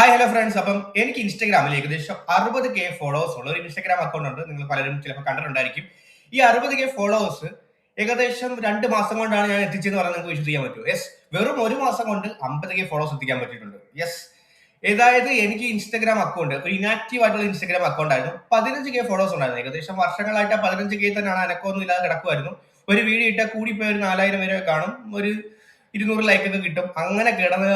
Hi hello friends അപ്പം എനിക്ക് ഇൻസ്റ്റാഗ്രാമിൽ ഏകദേശം അറുപത് കെ ഫോളോവേഴ്സ് ഉള്ള ഒരു ഇൻസ്റ്റാഗ്രാം അക്കൗണ്ട് ഉണ്ട്. നിങ്ങൾ പലരും ചിലപ്പോൾ കണ്ടിട്ടുണ്ടായിരിക്കും. ഈ അറുപത് കെ ഫോളോവേഴ്സ് ഏകദേശം രണ്ട് മാസം കൊണ്ടാണ് ഞാൻ എത്തിച്ചെന്ന് പറഞ്ഞാൽ നിങ്ങൾക്ക് വിശ്വസിക്കാൻ പറ്റും യെസ് വെറും ഒരു മാസം കൊണ്ട് അമ്പത് കെ ഫോളോവേഴ്സ് എത്തിക്കാൻ പറ്റിയിട്ടുണ്ട്. യെസ് അതായത് എനിക്ക് ഇൻസ്റ്റാഗ്രാം അക്കൗണ്ട് ഒരു ഇനാക്റ്റീവ് ആയിട്ടുള്ള ഇൻസ്റ്റാഗ്രാം അക്കൗണ്ട് ആയിരുന്നു. പതിനഞ്ച് കെ ഫോളോവേഴ്സ് ഉണ്ടായിരുന്നു. ഏകദേശം വർഷങ്ങളായിട്ട് പതിനഞ്ച് കെ തന്നെയാണ് അനക്കമൊന്നും ഇല്ലാതെ കിടക്കുമായിരുന്നു ഒരു വീഡിയോ ഇട്ടാൽ കൂടിപ്പോയി ഒരു നാലായിരം വരെ കാണും. ഒരു ഇരുന്നൂറ് ലൈക്കൊക്കെ കിട്ടും. അങ്ങനെ കിടന്ന്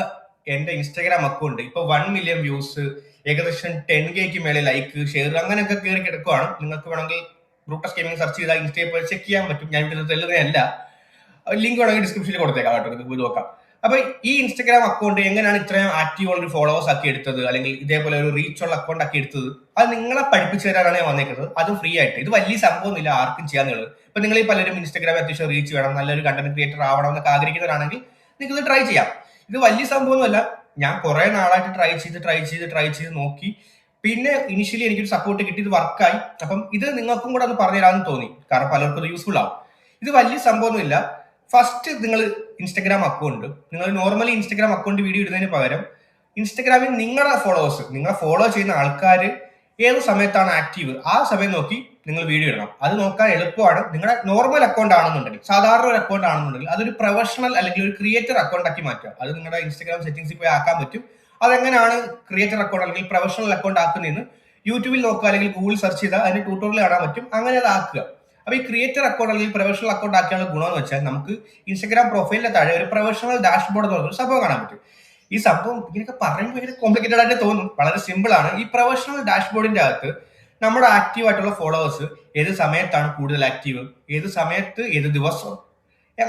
എന്റെ ഇൻസ്റ്റാഗ്രാം അക്കൗണ്ട് ഇപ്പൊ വൺ മില്യൺ വ്യൂസ് ഏകദേശം ടെൻ കെക്ക് മേലെ ലൈക്ക് ഷെയർ അങ്ങനെയൊക്കെ കയറി കിടക്കുവാണ്. നിങ്ങൾക്ക് വേണമെങ്കിൽ ബ്രൂട്ടസ് ഗെയിമിംഗ് സെർച്ച് ചെയ്താൽ ഇൻസ്റ്റയിൽ പോയി ചെക്ക് ചെയ്യാൻ പറ്റും. ഞാൻ ഇവിടെ തെല്ലുന്നതല്ല ലിങ്ക് വേണമെങ്കിൽ ഡിസ്ക്രിപ്ഷനിൽ കൊടുത്തേക്കാം കേട്ടോ. നിങ്ങൾക്ക് പോയി നോക്കാം. അപ്പൊ ഈ ഇൻസ്റ്റാഗ്രാം അക്കൗണ്ട് എങ്ങനെയാണ് ഇത്രയും ആക്റ്റീവ് ഉള്ള ഫോളോവേഴ്സ് ആക്കി എടുത്തത്? അല്ലെങ്കിൽ ഇതേപോലെ ഒരു റീച്ച് ഉള്ള അക്കൗണ്ട് ആക്കി എടുത്തത്? അത് നിങ്ങളെ പഠിപ്പിച്ചു തരാനാണ് ഞാൻ വന്നേക്കുന്നത്. അത് ഫ്രീ ആയിട്ട്. ഇത് വലിയ സംഭവമൊന്നുമില്ല. ആർക്കും ചെയ്യാന്നുള്ളത് ഇപ്പൊ നിങ്ങൾ ഈ പലരും ഇൻസ്റ്റാഗ്രാം അത്യാവശ്യം റീച്ച് വേണം. നല്ലൊരു കണ്ടന്റ് ക്രിയേറ്റർ ആവണം എന്നൊക്കെ ആഗ്രഹിക്കുന്നവരാണെങ്കിൽ നിങ്ങൾക്ക് ട്രൈ ചെയ്യാം. ഇത് വലിയ സംഭവമൊന്നുമല്ല. ഞാൻ കുറെ നാളായിട്ട് ട്രൈ ചെയ്ത് ട്രൈ ചെയ്ത് ട്രൈ ചെയ്ത് നോക്കി. പിന്നെ ഇനിഷ്യലി എനിക്കൊരു സപ്പോർട്ട് കിട്ടി ഇത് വർക്കായി അപ്പം ഇത് നിങ്ങൾക്കും കൂടെ ഒന്ന് പറഞ്ഞു തരാമെന്ന് തോന്നി. കാരണം പലർക്കും ഇത് യൂസ്ഫുൾ ആവും. ഇത് വലിയ സംഭവമൊന്നുമില്ല. ഫസ്റ്റ് നിങ്ങൾ ഇൻസ്റ്റഗ്രാം അക്കൗണ്ട് നിങ്ങൾ നോർമലി ഇൻസ്റ്റഗ്രാം അക്കൗണ്ട് വീഡിയോ ഇടുന്നതിന് പകരം ഇൻസ്റ്റഗ്രാമിൽ നിങ്ങളുടെ ഫോളോവേഴ്സ് നിങ്ങളെ ഫോളോ ചെയ്യുന്ന ആൾക്കാർ ഏത് സമയത്താണ് ആക്റ്റീവ് ആ സമയം നോക്കി നിങ്ങൾ വീഡിയോ ഇടണം. അത് നോക്കാൻ എളുപ്പമാണ്. നിങ്ങളുടെ നോർമൽ അക്കൗണ്ട് ആണെന്നുണ്ടെങ്കിൽ സാധാരണ ഒരു അക്കൗണ്ട് ആണെന്നുണ്ടെങ്കിൽ അതൊരു പ്രൊഫഷണൽ അല്ലെങ്കിൽ ഒരു ക്രിയേറ്റർ അക്കൗണ്ട് ആക്കി മാറ്റുക. അത് നിങ്ങളുടെ ഇൻസ്റ്റാഗ്രാം സെറ്റിംഗ്സിൽ പോയി ആക്കാൻ പറ്റും. അതെങ്ങനെയാണ് ക്രിയേറ്റർ അക്കൗണ്ട് അല്ലെങ്കിൽ പ്രൊഫഷണൽ അക്കൗണ്ട് ആക്കുന്നതെന്ന് യൂട്യൂബിൽ നോക്കുക അല്ലെങ്കിൽ ഗൂഗിൾ സെർച്ച് ചെയ്താൽ അതിന് ട്യൂട്ടോറിയൽ കാണാൻ പറ്റും. അങ്ങനെ അത് ആക്കുക. അപ്പൊ ഈ ക്രിയേറ്റർ അക്കൗണ്ട് അല്ലെങ്കിൽ പ്രൊഫഷണൽ അക്കൗണ്ട് ആക്കിയുള്ള ഗുണമെന്ന് വെച്ചാൽ നമുക്ക് ഇൻസ്റ്റാഗ്രാം പ്രൊഫൈലിന്റെ താഴെ ഒരു പ്രൊഫഷണൽ ഡാഷ്ബോർഡ് എന്ന് സംഭവം കാണാൻ പറ്റും. ഈ സംഭവം ഇങ്ങനെയൊക്കെ പറയുമ്പോൾ ഭയങ്കര കോംപ്ലിക്കേറ്റഡ് ആയിട്ട് തോന്നും. വളരെ സിമ്പിൾ ആണ്. ഈ പ്രൊഫഷണൽ ഡാഷ്ബോർഡിന്റെ അകത്ത് നമ്മുടെ ആക്റ്റീവ് ആയിട്ടുള്ള ഫോളോവേഴ്സ് ഏത് സമയത്താണ് കൂടുതൽ ആക്റ്റീവ് ഏത് സമയത്ത് ഏത് ദിവസം?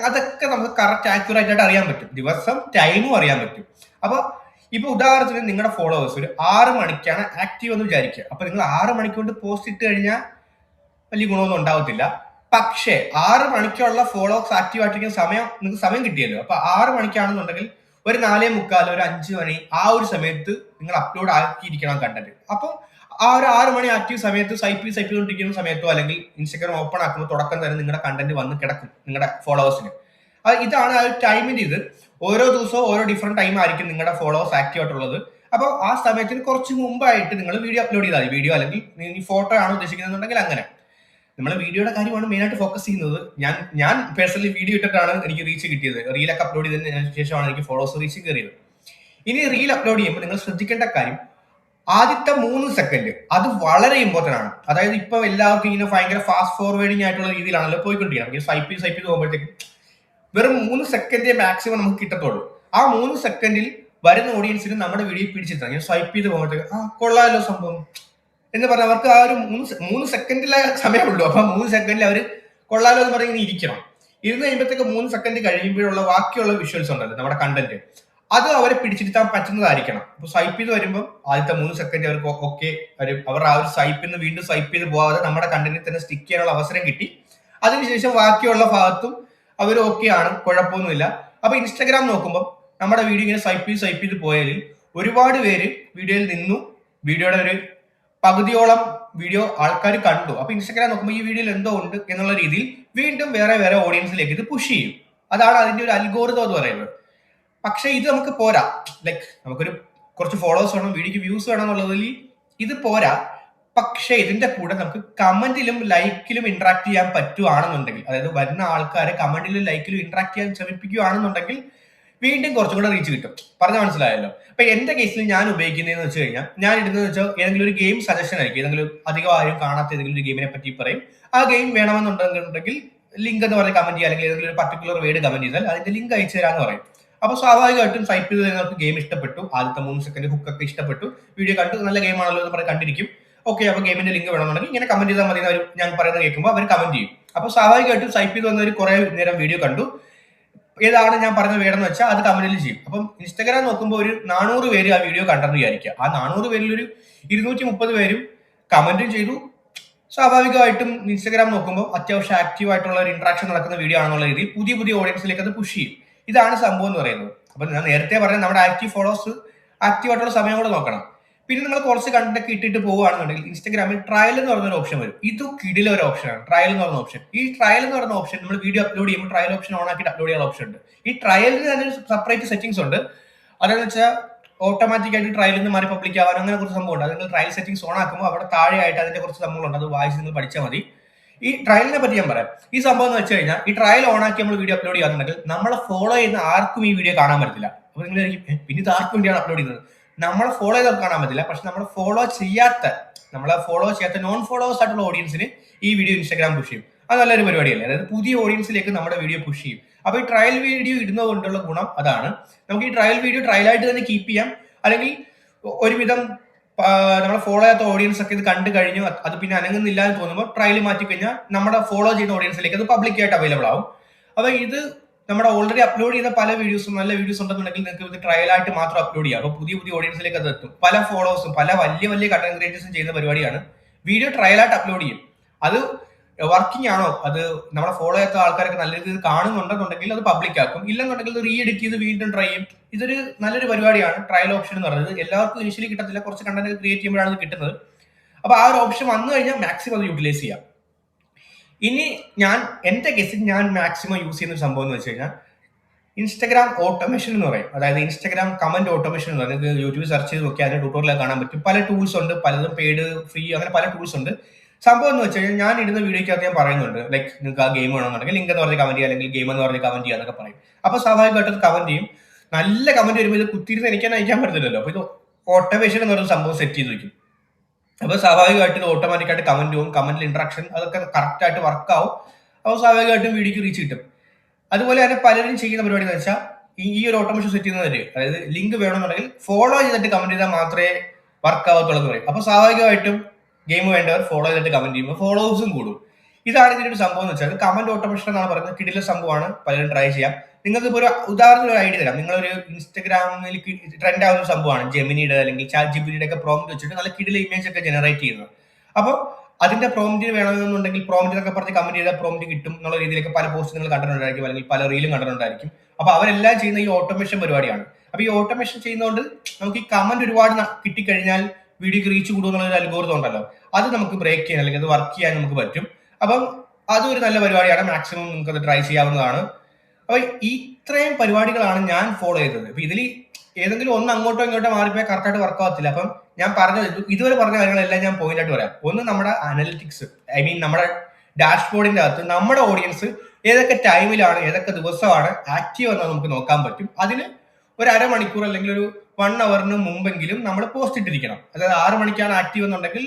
അതൊക്കെ നമുക്ക് കറക്റ്റ് ആക്യുറേറ്റ് ആയിട്ട് അറിയാൻ പറ്റും. ദിവസം ടൈമും അറിയാൻ പറ്റും. അപ്പൊ ഇപ്പൊ ഉദാഹരണത്തിന് നിങ്ങളുടെ ഫോളോവേഴ്സ് ഒരു ആറ് മണിക്കാണ് ആക്റ്റീവ് എന്ന് വിചാരിക്കുക. അപ്പൊ നിങ്ങൾ ആറ് മണിക്കൊണ്ട് പോസ്റ്റ് ഇട്ട് കഴിഞ്ഞാൽ വലിയ ഗുണമൊന്നും ഉണ്ടാവത്തില്ല. പക്ഷേ ആറ് മണിക്കുള്ള ഫോളോവേഴ്സ് ആക്റ്റീവ് ആയിട്ടിരിക്കുന്ന സമയം നിങ്ങൾക്ക് സമയം കിട്ടിയല്ലോ. അപ്പൊ ആറ് മണിക്കാണെന്നുണ്ടെങ്കിൽ ഒരു നാലേ മുക്കാൽ ഒരു അഞ്ച് മണി ആ ഒരു സമയത്ത് നിങ്ങൾ അപ്ലോഡ് ആക്കിയിരിക്കണം കണ്ടന്റ് അപ്പം ആ ഒരു ആറ് മണി ആക്റ്റീവ് സമയത്ത് സൈപ്പ് സൈപ്പ് കൊണ്ടിരിക്കുന്ന സമയത്തോ അല്ലെങ്കിൽ ഇൻസ്റ്റഗ്രാം ഓപ്പൺ ആക്കുമ്പോൾ തുടക്കം തന്നെ നിങ്ങളുടെ കണ്ടന്റ് വന്ന് കിടക്കും നിങ്ങളുടെ ഫോളോവേഴ്സിന് ഇതാണ് ആ ഒരു ടൈമിന്റെ ഇത്. ഓരോ ദിവസവും ഓരോ ഡിഫറെന്റ് ടൈം ആയിരിക്കും നിങ്ങളുടെ ഫോളോവേഴ്സ് ആക്റ്റീവ് ആയിട്ടുള്ളത്. അപ്പോൾ ആ സമയത്തിന് കുറച്ച് മുമ്പായിട്ട് നിങ്ങൾ വീഡിയോ അപ്ലോഡ് ചെയ്താൽ വീഡിയോ അല്ലെങ്കിൽ ഫോട്ടോ ആണ് ഉദ്ദേശിക്കുന്നുണ്ടെങ്കിൽ അങ്ങനെ. നമ്മൾ വീഡിയോയുടെ കാര്യമാണ് മെയിൻ ആയിട്ട് ഫോക്കസ് ചെയ്യുന്നത്. ഞാൻ ഞാൻ പേഴ്സണലി വീഡിയോ ഇട്ടിട്ടാണ് എനിക്ക് റീച്ച് കിട്ടിയത്. റീലൊക്കെ അപ്ലോഡ് ചെയ്തതിന് ശേഷമാണ് എനിക്ക് ഫോളോസ് റീച്ച് കയറിയത്. ഇനി റീൽ അപ്ലോഡ് ചെയ്യുമ്പോൾ നിങ്ങൾ ശ്രദ്ധിക്കേണ്ട കാര്യം ആദ്യത്തെ മൂന്ന് സെക്കൻഡ് അത് വളരെ ഇമ്പോർട്ടന്റ് ആണ്. അതായത് ഇപ്പൊ എല്ലാവർക്കും ഇങ്ങനെ ഭയങ്കര ഫാസ്റ്റ് ഫോർവേഡിങ് ആയിട്ടുള്ള രീതിയിലാണല്ലോ പോയിക്കൊണ്ടിരിക്കുന്നത്. സ്വൈപ്പ് ചെയ്ത് സ്വൈപ്പ് ചെയ്ത് പോകുമ്പോഴത്തേക്കും വെറും മൂന്ന് സെക്കൻഡേ മാക്സിമം നമുക്ക് കിട്ടത്തുള്ളൂ. ആ മൂന്ന് സെക്കൻഡിൽ വരുന്ന ഓഡിയൻസിന് നമ്മുടെ വീഡിയോ പിടിച്ചിട്ടാണ് ഞാൻ സ്വൈപ്പ് ചെയ്ത് പോകുമ്പോഴത്തേക്ക് ആ കൊള്ളാമല്ലോ സംഭവം. എന്ന് പറഞ്ഞാൽ അവർക്ക് ആ ഒരു മൂന്ന് മൂന്ന് സെക്കൻഡിലെ സമയമുള്ളൂ. അപ്പൊ മൂന്ന് സെക്കൻഡിൽ അവർ കൊള്ളാലോ എന്ന് പറഞ്ഞ് ഇരിക്കണം. ഇരുന്ന് കഴിയുമ്പോഴത്തേക്ക് മൂന്ന് സെക്കൻഡ് കഴിയുമ്പോഴുള്ള ബാക്കിയുള്ള വിഷ്വൽസ് ഉണ്ടല്ലോ നമ്മുടെ കണ്ടന്റ് അത് അവരെ പിടിച്ചിരുത്താൻ പറ്റുന്നതായിരിക്കണം. അപ്പൊ സ്വൈപ്പ് ചെയ്ത് വരുമ്പോൾ ആദ്യത്തെ മൂന്ന് സെക്കൻഡ് അവർക്ക് ഓക്കെ അവർ ആ ഒരു സ്വൈപ്പിൽ നിന്ന് വീണ്ടും സ്വൈപ്പ് ചെയ്ത് പോവാതെ നമ്മുടെ കണ്ടന്റിൽ തന്നെ സ്റ്റിക്ക് ചെയ്യാനുള്ള അവസരം കിട്ടി. അതിനുശേഷം ബാക്കിയുള്ള ഭാഗത്തും അവർ ഓക്കെ ആണ് കുഴപ്പമൊന്നുമില്ല. അപ്പൊ ഇൻസ്റ്റാഗ്രാം നോക്കുമ്പോൾ നമ്മുടെ വീഡിയോ ഇങ്ങനെ സ്വൈപ്പ് ചെയ്ത് സ്വൈപ്പ് ചെയ്ത് പോയാൽ ഒരുപാട് പേര് വീഡിയോയിൽ നിന്നു. വീഡിയോയുടെ ഒരു പകുതിയോളം വീഡിയോ ആൾക്കാർ കണ്ടു. അപ്പൊ ഇൻസ്റ്റാഗ്രാം നോക്കുമ്പോൾ ഈ വീഡിയോയിൽ എന്തോ ഉണ്ട് എന്നുള്ള രീതിയിൽ വീണ്ടും വേറെ വേറെ ഓഡിയൻസിലേക്ക് ഇത് പുഷ് ചെയ്യും. അതാണ് അതിന്റെ ഒരു അൽഗോറിതം എന്ന് പറയുന്നത്. പക്ഷേ ഇത് നമുക്ക് പോരാ. ലൈക്ക് നമുക്കൊരു കുറച്ച് ഫോളോവേഴ്സ് വേണം വീഡിയോക്ക് വ്യൂസ് വേണം എന്നുള്ളതിൽ ഇത് പോരാ. പക്ഷേ ഇതിന്റെ കൂടെ നമുക്ക് കമന്റിലും ലൈക്കിലും ഇന്ററാക്ട് ചെയ്യാൻ പറ്റുവാണെന്നുണ്ടെങ്കിൽ അതായത് വരുന്ന ആൾക്കാരെ കമന്റിലും ലൈക്കിലും ഇന്ററാക്ട് ചെയ്യാൻ ശ്രമിപ്പിക്കുകയാണെന്നുണ്ടെങ്കിൽ വീണ്ടും കുറച്ചും കൂടെ റീച്ച് കിട്ടും. പറഞ്ഞ മനസ്സിലായല്ലോ? അപ്പൊ എന്റെ കേസിൽ ഞാൻ ഉപയോഗിക്കുന്നതെന്ന് വെച്ച് കഴിഞ്ഞാൽ ഞാൻ ഇടുന്നത് വെച്ചാൽ ഏതെങ്കിലും ഒരു ഗെയിം സജഷൻ ആയിരിക്കും. ഏതെങ്കിലും അധികം ആരും കാണാത്ത ഏതെങ്കിലും ഒരു ഗെയിമിനെ പറ്റി പറയും. ആ ഗെയിം വേണമെന്നുണ്ടെങ്കിൽ ലിങ്ക് എന്ന് പറഞ്ഞ് കമന്റ് ചെയ്യുക അല്ലെങ്കിൽ ഏതെങ്കിലും ഒരു പർട്ടിക്കുലർ വേർഡ് കമന്റ് ചെയ്താൽ അതിന്റെ ലിങ്ക് അയച്ചു തരാന്ന് പറയും. അപ്പൊ സ്വാഭാവികമായിട്ടും സൈപ്പ് ചെയ്ത് നിങ്ങൾക്ക് ഗെയിം ഇഷ്ടപ്പെട്ടു. ആദ്യത്തെ മൂന്ന് സെക്കൻഡ് ഹുക്കൊക്കെ ഇഷ്ടപ്പെട്ടു. വീഡിയോ കണ്ടു നല്ല ഗെയിം ആണല്ലോ എന്ന് പറഞ്ഞ് കണ്ടിരിക്കും. ഓക്കെ അപ്പൊ ഗെയിമിന്റെ ലിങ്ക് വേണമെന്നുണ്ടെങ്കിൽ ഇങ്ങനെ കമന്റ് ചെയ്താൽ മതി ഞാൻ പറയുന്നത് കേൾക്കുമ്പോൾ അവർ കമന്റ് ചെയ്യും. അപ്പൊ സ്വാഭാവികമായിട്ടും സൈപ്പ് ചെയ്ത് വന്നവർ കുറെ നേരം വീഡിയോ കണ്ടു. ഏതാണ് ഞാൻ പറഞ്ഞ വേണമെന്ന് വെച്ചാൽ അത് കമന്റിൽ ചെയ്യും. അപ്പം ഇൻസ്റ്റാഗ്രാം നോക്കുമ്പോൾ ഒരു നാനൂറ് പേര് ആ വീഡിയോ കണ്ടെന്ന് വിചാരിക്കുക. ആ നാനൂറ് പേരിൽ ഒരു ഇരുന്നൂറ്റി മുപ്പത് പേരും കമന്റും ചെയ്തു. സ്വാഭാവികമായിട്ടും ഇൻസ്റ്റാഗ്രാം നോക്കുമ്പോൾ അത്യാവശ്യം ആക്റ്റീവ് ആയിട്ടുള്ള ഒരു ഇന്ററാക്ഷൻ നടക്കുന്ന വീഡിയോ ആണെന്നുള്ള രീതിയിൽ പുതിയ പുതിയ ഓഡിയൻസിലേക്ക് അത് പുഷ് ചെയ്യും. ഇതാണ് സംഭവം എന്ന് പറയുന്നത്. അപ്പൊ ഞാൻ നേരത്തെ പറഞ്ഞ നമ്മുടെ ആക്റ്റീവ് ഫോളോവേഴ്സ് ആക്റ്റീവ് ആയിട്ടുള്ള സമയം കൂടെ നോക്കണം. പിന്നെ നമ്മൾ കുറച്ച് കണ്ടന്റ് ഒക്കെ ഇട്ടിട്ട് പോവുകയാണെന്നുണ്ടെങ്കിൽ ഇൻസ്റ്റാഗ്രാമിൽ ട്രയൽ എന്ന് പറഞ്ഞ ഒരു ഓപ്ഷൻ വരും. ഇത് കിടിലെ ഒരു ഓപ്ഷനാണ് ട്രയൽ എന്ന് പറഞ്ഞ ഓപ്ഷൻ ഈ ട്രയൽ എന്ന് പറഞ്ഞ ഓപ്ഷൻ നമ്മൾ വീഡിയോ അപ്ലോഡ് ചെയ്യുമ്പോൾ ട്രയൽ ഓപ്ഷൻ ഓൺ ആക്കിയിട്ട് അപ്ലോഡ് ചെയ്യാൻ ഓപ്ഷൻ ഉണ്ട്. ഈ ട്രയലിന് തന്നെ സെപ്പറേറ്റ് സെറ്റിംഗ്സ് ഉണ്ട്. അതെന്ന് വെച്ചാൽ ഓട്ടോമാറ്റിക് ആയിട്ട് നിന്ന് മാറി പബ്ലിക് ആവാൻ അങ്ങനെ കുറച്ച് സംഭവമുണ്ട് അത് നിങ്ങൾ ട്രയൽ സെറ്റിംഗ്സ് ഓൺ ആക്കുമ്പോൾ അവിടെ താഴെയായിട്ട് അതിന്റെ കുറച്ച് സംഭവങ്ങളുണ്ട്. അത് വായിച്ച് നിങ്ങൾ പഠിച്ചാൽ മതി. ഈ ട്രയലിനെ പറ്റി ഞാൻ പറയാം. ഈ സംഭവം എന്ന് വെച്ച് കഴിഞ്ഞാൽ ഈ ട്രയൽ ഓൺ ആക്കി നമ്മൾ വീഡിയോ അപ്ലോഡ് ചെയ്യാന്നുണ്ടെങ്കിൽ നമ്മളെ ഫോളോ ചെയ്യുന്ന ആർക്കും ഈ വീഡിയോ കാണാൻ പറ്റില്ല അപ്പൊ നിങ്ങൾ പിന്നെ ഇത് ആർക്കും വേണ്ടിയാണ് അപ്ലോഡ് ചെയ്യുന്നത്? നമ്മളെ ഫോളോ ചെയ്തവർക്ക് കാണാൻ പറ്റില്ല. പക്ഷെ നമ്മൾ ഫോളോ ചെയ്യാത്ത നമ്മളെ ഫോളോ ചെയ്യാത്ത നോൺ ഫോളോവേഴ്സ് ആയിട്ടുള്ള ഓഡിയൻസിന് ഈ വീഡിയോ ഇൻസ്റ്റാഗ്രാം പുഷ് ചെയ്യും. അത് നല്ലൊരു പരിപാടിയല്ലേ? അതായത് പുതിയ ഓഡിയൻസിലേക്ക് നമ്മുടെ വീഡിയോ പുഷ് ചെയ്യും. അപ്പൊ ഈ ട്രയൽ വീഡിയോ ഇടുന്നത് കൊണ്ടുള്ള ഗുണം അതാണ്. നമുക്ക് ഈ ട്രയൽ വീഡിയോ ട്രയൽ ആയിട്ട് തന്നെ കീപ്പ് ചെയ്യാം. അല്ലെങ്കിൽ ഒരുവിധം നമ്മളെ ഫോളോ ചെയ്യാത്ത ഓഡിയൻസ് ഒക്കെ ഇത് കണ്ടു കഴിഞ്ഞു അത് പിന്നെ അനങ്ങുന്നില്ല എന്ന് തോന്നുമ്പോൾ ട്രയൽ മാറ്റി കഴിഞ്ഞാൽ നമ്മുടെ ഫോളോ ചെയ്യുന്ന ഓഡിയൻസിലേക്ക് അത് പബ്ലിക് ആയിട്ട് അവൈലബിൾ ആവും. അപ്പൊ ഇത് നമ്മുടെ ഓൾറെഡി അപ്ലോഡ് ചെയ്ത പല വീഡിയോസും നല്ല വീഡിയോസ് ഉണ്ടെന്നുണ്ടെങ്കിൽ നിങ്ങൾക്ക് ഇത് ട്രയൽ ആയിട്ട് മാത്രം അപ്ലോഡ് ചെയ്യാം. അപ്പൊ പുതിയ പുതിയ ഓഡിയൻസിലേക്ക് അത് എത്തും. പല ഫോളോവേഴ്സും പല വലിയ വലിയ കണ്ടന്റ് ക്രിയേറ്റേഴ്സും ചെയ്യുന്ന പരിപാടിയാണ്. വീഡിയോ ട്രയൽ ആയിട്ട് അപ്ലോഡ് ചെയ്യും. അത് വർക്കിംഗ് ആണോ? അത് നമ്മളെ ഫോളോ ചെയ്യാത്ത ആൾക്കാരൊക്കെ നല്ല രീതിയിൽ കാണുന്നുണ്ടെന്നുണ്ടെങ്കിൽ അത് പബ്ലിക് ആക്കും. ഇല്ലെന്നുണ്ടെങ്കിൽ റീ എഡിറ്റ് ചെയ്ത് വീണ്ടും ട്രൈ ചെയ്യും. ഇതൊരു നല്ലൊരു പരിപാടിയാണ്. ട്രയൽ ഓപ്ഷൻ എന്ന് പറയുന്നത്. എല്ലാവർക്കും ഇനിഷ്യലി കിട്ടത്തില്ല. കുറച്ച് കണ്ടന്റ് ക്രിയേറ്റ് ചെയ്യുമ്പോഴാണ് ഇത് കിട്ടുന്നത്. അപ്പോൾ ആ ഒരു ഓപ്ഷൻ വന്നു കഴിഞ്ഞാൽ മാക്സിമം അത് യൂട്ടിലൈസ് ചെയ്യാം. ഇനി ഞാൻ എന്റെ കേസിൽ ഞാൻ മാക്സിമം യൂസ് ചെയ്യുന്ന സംഭവം എന്ന് വെച്ച് കഴിഞ്ഞാൽ ഇൻസ്റ്റഗ്രാം ഓട്ടോമേഷൻ എന്ന് പറയും. അതായത് ഇൻസ്റ്റാഗ്രാം കമന്റ് ഓട്ടോമേഷൻ എന്ന് പറയുന്നത് യൂട്യൂബ് സെർച്ച് ചെയ്ത് നോക്കിയാൽ അതിന്റെ ട്യൂട്ടോറിയൽ കാണാൻ പറ്റും. പല ടൂൾസ് ഉണ്ട് പലതും പെയ്ഡ് ഫ്രീ അങ്ങനെ പല ടൂൾസ് ഉണ്ട്. സംഭവം എന്ന് വെച്ച് കഴിഞ്ഞാൽ ഞാൻ ഇടുന്ന വീഡിയോയ്ക്കകത്ത് ഞാൻ പറയുന്നുണ്ട്. ലൈക്ക് നിങ്ങൾക്ക് ആ ഗെയിം വേണമെന്നുണ്ടെങ്കിൽ ലിങ്ക് എന്ന് പറഞ്ഞ് കമന്റ് ചെയ്യുക അല്ലെങ്കിൽ ഗെയിം എന്ന് പറഞ്ഞ് കമന്റ് ചെയ്യുക എന്നൊക്കെ പറയും. അപ്പൊ സ്വാഭാവികമായിട്ട് കമന്റ് ചെയ്യും. നല്ല കമന്റ് വരുമ്പോൾ ഇത് കുത്തിയിരുന്ന് എനിക്ക് അയക്കാൻ പറ്റത്തില്ലല്ലോ. അപ്പൊ ഇത് ഓട്ടോമേഷൻ എന്ന് പറയുന്ന സംഭവം സെറ്റ് ചെയ്ത് വെക്കും. അപ്പൊ സ്വാഭാവികമായിട്ട് ഇത് ഓട്ടോമാറ്റിക് ആയിട്ട് കമന്റ് പോകും കമന്റിൽ ഇന്ററാക്ഷൻ അതൊക്കെ കറക്റ്റ് ആയിട്ട് വർക്ക് ആവും. അപ്പോൾ സ്വാഭാവികമായിട്ടും വീഡിയോക്ക് റീച്ച് കിട്ടും. അതുപോലെ തന്നെ പലരും ചെയ്യുന്ന പരിപാടി എന്ന് വെച്ചാൽ ഈ ഒരു ഓട്ടോമേഷൻ സെറ്റ് ചെയ്യുന്നവര് അതായത് ലിങ്ക് വേണമെന്നുണ്ടെങ്കിൽ ഫോളോ ചെയ്തിട്ട് കമന്റ് ചെയ്താൽ മാത്രമേ വർക്ക് ആവത്തുള്ളൂ എന്ന് പറയും. അപ്പൊ സ്വാഭാവികമായിട്ടും ഗെയിം വേണ്ടവർ ഫോളോ ചെയ്തിട്ട് കമന്റ് ചെയ്യുമ്പോൾ ഫോളോവേഴ്സും കൂടും. ഇതാണ് ഇതിന്റെ ഒരു സംഭവം എന്ന് വെച്ചാൽ കമന്റ് ഓട്ടോമേഷൻ എന്നാണ് പറയുന്നത്. കിടില സംഭവമാണ്. പലരും ട്രൈ ചെയ്യാം. നിങ്ങൾക്ക് ഇപ്പോൾ ഒരു ഉദാഹരണത്തിന് ഒരു ഐഡിയ തരാം. നിങ്ങളൊരു ഇൻസ്റ്റഗ്രാമിൽ ട്രെൻഡ് ആവുന്ന സംഭവമാണ്. ജെമിനിയുടെ അല്ലെങ്കിൽ ചാറ്റ് ജിബിനിയുടെ ഒക്കെ പ്രോമിറ്റ് വെച്ചിട്ട് നല്ല കിടിലെ ഇമേജ് ഒക്കെ ജനറേറ്റ് ചെയ്യുന്നത്. അപ്പോൾ അതിന്റെ പ്രോമിറ്റ് വേണമെന്നുണ്ടെങ്കിൽ പ്രോംപ്റ്റ് എന്നൊക്കെ പറഞ്ഞ് കമന്റ് ചെയ്താൽ പ്രോംപ്റ്റ് കിട്ടും എന്നുള്ള രീതിയിലൊക്കെ പല പോസ്റ്റ് നിങ്ങൾ കണ്ടിട്ടുണ്ടായിരിക്കും. അല്ലെങ്കിൽ പല റീലും കണ്ടിട്ടുണ്ടായിരിക്കും. അപ്പൊ അവരെല്ലാം ചെയ്യുന്ന ഈ ഓട്ടോമേഷൻ പരിപാടിയാണ്. അപ്പൊ ഈ ഓട്ടോമേഷൻ ചെയ്യുന്നതുകൊണ്ട് നമുക്ക് ഈ കമന്റ് ഒരുപാട് കിട്ടിക്കഴിഞ്ഞാൽ വീഡിയോക്ക് റീച്ച് കൂടുമെന്നുള്ള ഒരു അൽഗോറിതം ഉണ്ടല്ലോ. അത് നമുക്ക് ബ്രേക്ക് ചെയ്യാൻ അല്ലെങ്കിൽ അത് വർക്ക് ചെയ്യാൻ നമുക്ക് പറ്റും. അപ്പം അതൊരു നല്ല പരിപാടിയാണ്. മാക്സിമം നിങ്ങൾക്ക് അത് ട്രൈ ചെയ്യാവുന്നതാണ്. അപ്പൊ ഇത്രയും പരിപാടികളാണ് ഞാൻ ഫോളോ ചെയ്തത്. അപ്പൊ ഇതിൽ ഏതെങ്കിലും ഒന്ന് അങ്ങോട്ടോ ഇങ്ങോട്ടോ മാറിപ്പോയാൽ കറക്റ്റായിട്ട് വർക്ക് ആവത്തില്ല. അപ്പം ഞാൻ പറഞ്ഞ ഇതുവരെ പറഞ്ഞ കാര്യങ്ങളെല്ലാം ഞാൻ പോയിന്റ് ആയിട്ട് പറയാം. ഒന്ന് നമ്മുടെ അനലിറ്റിക്സ് ഐ മീൻ നമ്മുടെ ഡാഷ്ബോർഡിന്റെ അകത്ത് നമ്മുടെ ഓഡിയൻസ് ഏതൊക്കെ ടൈമിലാണ് ഏതൊക്കെ ദിവസമാണ് ആക്റ്റീവ് എന്ന് നമുക്ക് നോക്കാൻ പറ്റും. അതിന് ഒരു അരമണിക്കൂർ അല്ലെങ്കിൽ ഒരു വൺ അവറിന് മുമ്പെങ്കിലും നമ്മൾ പോസ്റ്റ് ഇട്ടിരിക്കണം. അതായത് ആറ് മണിക്കാണ് ആക്റ്റീവ് എന്നുണ്ടെങ്കിൽ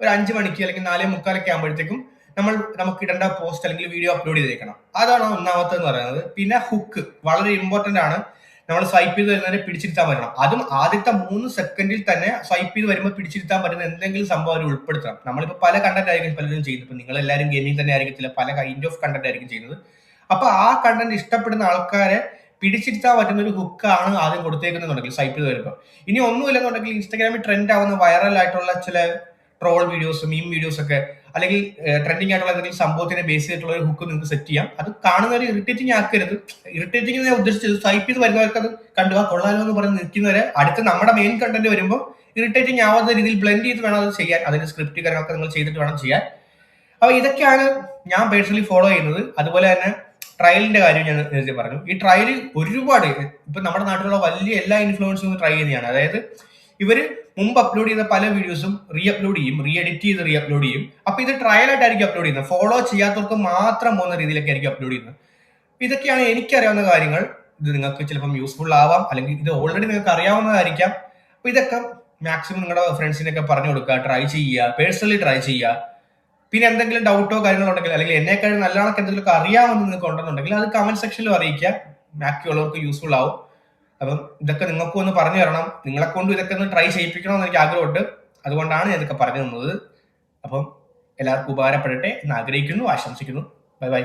ഒരു അഞ്ച് മണിക്ക് അല്ലെങ്കിൽ നാലേ മുക്കാലൊക്കെ ആകുമ്പോഴത്തേക്കും നമ്മൾ നമുക്ക് ഇടേണ്ട പോസ്റ്റ് അല്ലെങ്കിൽ വീഡിയോ അപ്ലോഡ് ചെയ്തേക്കണം. അതാണ് ഒന്നാമത്തെ എന്ന് പറയുന്നത്. പിന്നെ ഹുക്ക് വളരെ ഇമ്പോർട്ടന്റ് ആണ്. നമ്മൾ സ്വൈപ്പ് ചെയ്ത് വരുന്നതിനെ പിടിച്ചിരുത്താൻ പറ്റണം. അതും ആദ്യത്തെ മൂന്ന് സെക്കൻഡിൽ തന്നെ സ്വൈപ്പ് ചെയ്ത് വരുമ്പോൾ പിടിച്ചിരുത്താൻ പറ്റുന്ന എന്തെങ്കിലും സംഭവം അവർ ഉൾപ്പെടുത്തണം. നമ്മളിപ്പോൾ പല കണ്ടന്റ് ആയിരിക്കും പലരും ചെയ്യുന്നത്. ഇപ്പൊ നിങ്ങൾ എല്ലാവരും ഗെയിമിംഗ് തന്നെ ആയിരിക്കത്തില്ല. പല കൈൻഡ് ഓഫ് കണ്ടന്റ് ആയിരിക്കും ചെയ്യുന്നത്. അപ്പൊ ആ കണ്ടന്റ് ഇഷ്ടപ്പെടുന്ന ആൾക്കാരെ പിടിച്ചിരുത്താൻ പറ്റുന്ന ഒരു ഹുക്കാണ് ആദ്യം കൊടുത്തേക്കുന്നുണ്ടെങ്കിൽ സ്വൈപ്പ് ചെയ്ത് വരുമ്പോൾ ഇനി ഒന്നുമില്ലെന്നുണ്ടെങ്കിൽ ഇൻസ്റ്റാഗ്രാമിൽ ട്രെൻഡ് ആവുന്ന വൈറൽ ആയിട്ടുള്ള ചില ട്രോൾ വീഡിയോസ് മീം വീഡിയോസ് ഒക്കെ അല്ലെങ്കിൽ ട്രെൻഡിങ് ആയിട്ടുള്ള ഏതെങ്കിലും സംഭവത്തിനെ ബേസ് ചെയ്തിട്ടുള്ള ഒരു ഹുക്ക് നിങ്ങൾക്ക് സെറ്റ് ചെയ്യാം. അത് കാണുന്നവരെ ഇറിറ്റേറ്റിംഗ് ആക്കരുത്. ഇറിറ്റേറ്റിംഗ് ഞാൻ ഉദ്ദേശിച്ചത് സ്വൈപ്പ് ചെയ്ത് വരുന്നവർക്ക് അത് കണ്ടു. ആ കൊള്ളാലോ എന്ന് പറഞ്ഞ് നിൽക്കുന്നവരെ അടുത്ത് നമ്മുടെ മെയിൻ കണ്ടന്റ് വരുമ്പോൾ ഇറിറ്റേറ്റിംഗ് ആവാത്ത രീതിയിൽ ബ്ലെൻഡ് ചെയ്ത് വേണം അത് ചെയ്യാൻ. അതിന്റെ സ്ക്രിപ്റ്റ് കാര്യങ്ങളൊക്കെ നിങ്ങൾ ചെയ്തിട്ട് വേണം ചെയ്യാൻ. അപ്പൊ ഇതൊക്കെയാണ് ഞാൻ പേഴ്സണലി ഫോളോ ചെയ്യുന്നത്. അതുപോലെ തന്നെ ട്രയലിന്റെ കാര്യം ഞാൻ നേരത്തെ പറഞ്ഞു. ഈ ട്രയൽ ഒരുപാട് ഇപ്പൊ നമ്മുടെ നാട്ടിലുള്ള വലിയ എല്ലാ ഇൻഫ്ലുവൻസും ട്രൈ ചെയ്യുന്നതാണ്. അതായത് ഇവർ മുമ്പ് അപ്ലോഡ് ചെയ്ത പല വീഡിയോസും റീ അപ്ലോഡ് ചെയ്യും റീ എഡിറ്റ് ചെയ്ത് റീ അപ്ലോഡ് ചെയ്യും. അപ്പൊ ഇത് ട്രയൽ ആയിട്ടായിരിക്കും അപ്ലോഡ് ചെയ്യുന്നത്. ഫോളോ ചെയ്യാത്തവർക്ക് മാത്രം പോകുന്ന രീതിയിലൊക്കെ ആയിരിക്കും അപ്ലോഡ് ചെയ്യുന്നത്. ഇതൊക്കെയാണ് എനിക്കറിയാവുന്ന കാര്യങ്ങൾ. ഇത് നിങ്ങൾക്ക് ചിലപ്പം യൂസ്ഫുൾ ആവാം. അല്ലെങ്കിൽ ഇത് ഓൾറെഡി നിങ്ങൾക്ക് അറിയാവുന്നതായിരിക്കാം. അപ്പൊ ഇതൊക്കെ മാക്സിമം നിങ്ങളുടെ ഫ്രണ്ട്സിനൊക്കെ പറഞ്ഞു കൊടുക്കുക ട്രൈ ചെയ്യുക പേഴ്സണലി ട്രൈ ചെയ്യുക. പിന്നെ എന്തെങ്കിലും ഡൗട്ടോ കാര്യങ്ങളോ ഉണ്ടെങ്കിൽ അല്ലെങ്കിൽ എന്നെക്കാൾ നല്ലോണം എന്തെങ്കിലും അറിയാമെന്ന് നിങ്ങൾക്ക് ഉണ്ടെന്നുണ്ടെങ്കിൽ അത് കമന്റ് സെക്ഷനിലും അറിയിക്കുക. ബാക്കിയുള്ളവർക്ക് യൂസ്ഫുൾ ആവും. അപ്പം ഇതൊക്കെ നിങ്ങൾക്കും ഒന്ന് പറഞ്ഞു തരണം. നിങ്ങളെ കൊണ്ട് ഇതൊക്കെ ഒന്ന് ട്രൈ ചെയ്യിപ്പിക്കണം എന്ന് എനിക്ക് ആഗ്രഹമുണ്ട്. അതുകൊണ്ടാണ് ഞാൻ ഇതൊക്കെ പറഞ്ഞു തന്നത്. അപ്പം എല്ലാവർക്കും ഉപകാരപ്പെടട്ടെ എന്ന് ആഗ്രഹിക്കുന്നു ആശംസിക്കുന്നു. Bye bye